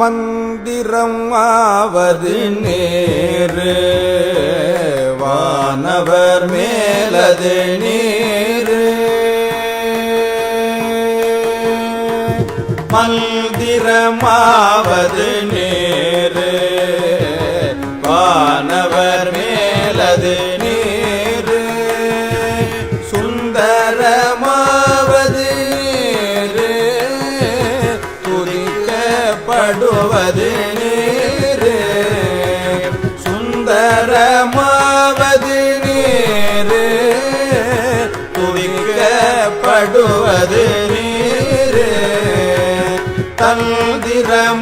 மந்திரம் ஆவது நேரு வானவர் மேலது நீரு. மந்திரமாவது நேரு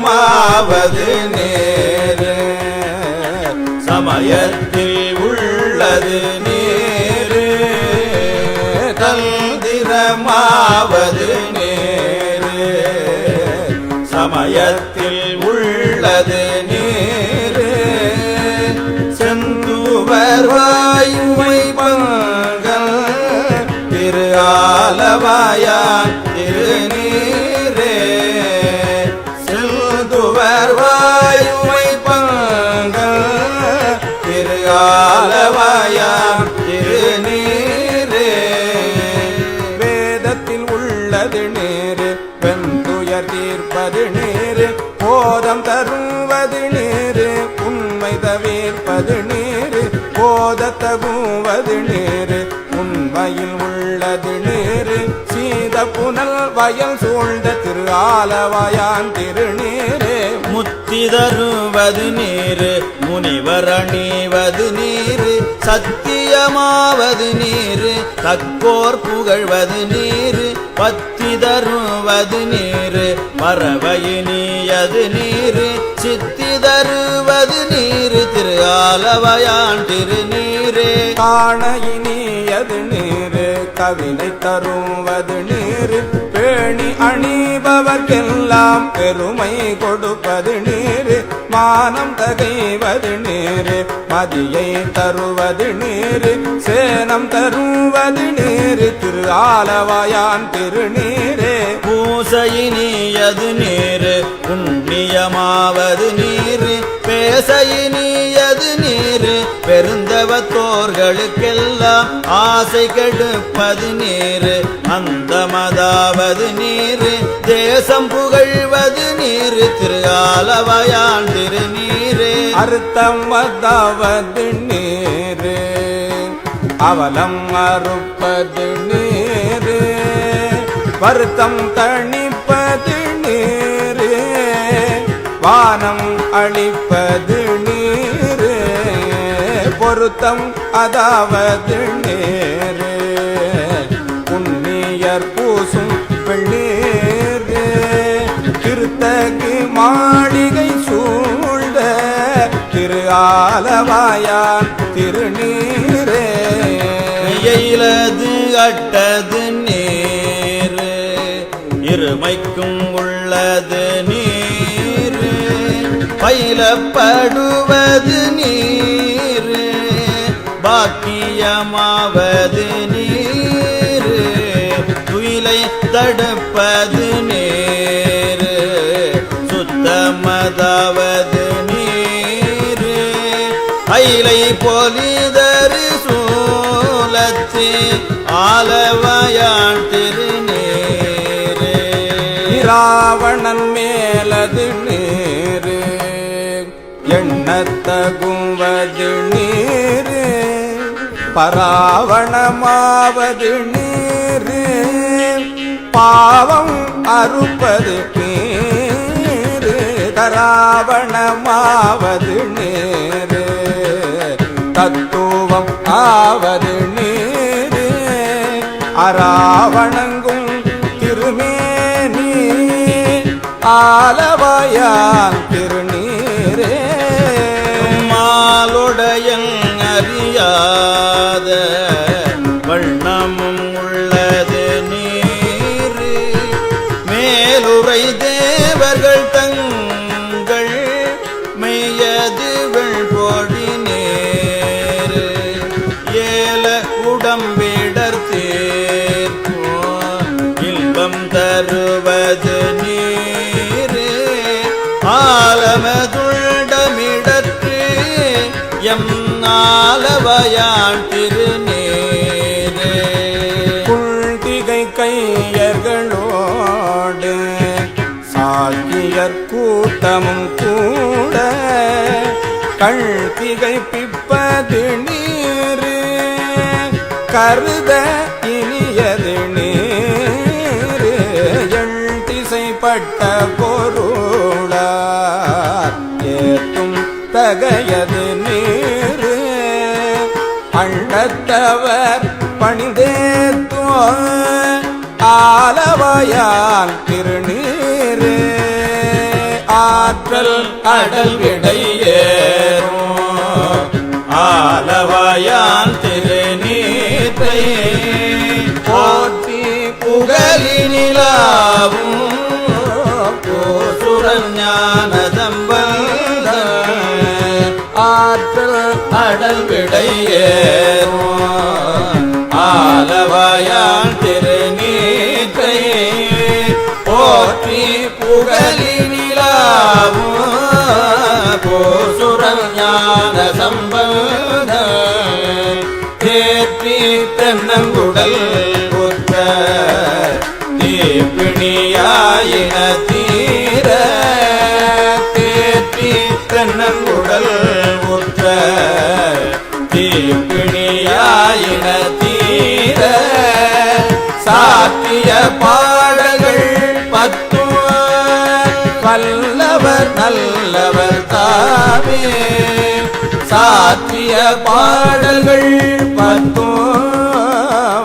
தந்திரமாவது நேரு. சமயத்தில் உள்ளது நீரு. தந்திரமாவது நேரு. சமயத்தில் உள்ளது நீரு. செந்துவர் தவிர்ப்பது நேரு போத தகுவது நேரு. உண்மையில் உள்ளது நேரு சீத புனல் வயல் சூழ்ந்த திரு ஆலவாயான் திருநீரே. முத்தி தருவது நீரு முனிவர் அணிவது நீரு. சத்தியமாவது நீரு தக்கோர் புகழ்வது நீரு. பத்தி தருவது நீரு பறவையினியது நீரு. சித்தி தருவது நீரு திரு ஆலவையான் திருநீரே. காண இனியது நீரு கவினை தருவது நீரு. பேணி அணிபவர்க்கெல்லாம் பெருமை கொடுப்பது நீரு. மானம் தகைவது நீரு மதியை தருவது நீரு. சேனம் தருவது நீரு திரு ஆலவாயான் திருநீரே. பூசையினியது நீரு புண்ணியமாவது நீரு. பேசையினியது நீரு பெருந்தவத்தோர்களுக்கெல்லாம் ஆசை கெடுப்பது நீரு. அந்த மதாவது நீரு தேசம் புகழ்வது நீரு. திரு ஆலவயான் திருநீரே. அறுத்தம் வதாவது நீரு அவலம் அறுப்பது நீர் வருத்தம் தணிப்பது நீரு வானம் அழிப்பது நீரு பொருத்தம் அதாவது நேரு. புண்ணியர் பூசும் வெள்ளீரு திருத்தகு மாளிகை சூழ்ந்த திரு ஆலவாயான் திருநீரே. எயிலது அட்டது நீரு. பெருமைக்கும் உள்ளது நீர் பயிலப்படுவது நீர் பாக்கியமாவது நீர் துயிலை தடுப்பது நீர் சுத்தமதாவது நீர். அயிலை பொலிதரு சூலத்து ஆலவயான் திருநீரே ராவணன் மேலது நீரு எண்ணத்தகுவது நீரு பராவணமாவது நீரு பாவம் அறுப்பது நீரு தராவணமாவது நீரு தத்துவம் ஆவது நீரு அராவணன் ஆலவாயான் திருநீரே. நாலவயான் திருநேரே. குள்திகை கையர்களோடு சாக்கியர் கூட்டமும் கூட கழ்திகை பிப்பது நீர். கருத அண்டத்தவர் பணிந்தேத்தோ ஆலவாயால் திருநீரு. ஆற்றல் அடல் விடையேறும் ஆலவாயான் திருநீத்தை போற்றி புகழினிலாவும் கோசுரன் ஞான ஆற்றல் ஆடல் விடையேறும் ஆலவாயான் திருநீத்தை போற்றி புகழினிலாவும் கோசுரன் ஞான சம்பந்த தேற்றி தென்னங்குடல் புத்த தீப்பிணியாயின தீர. தேற்றி தென்னங்குடல் தீர சாத்திய பாடல்கள் பத்தும் வல்லவர் நல்லவர் தாமே. சாத்திய பாடல்கள் பத்தும்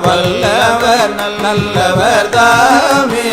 வல்லவர் நல்லவர் தாமே.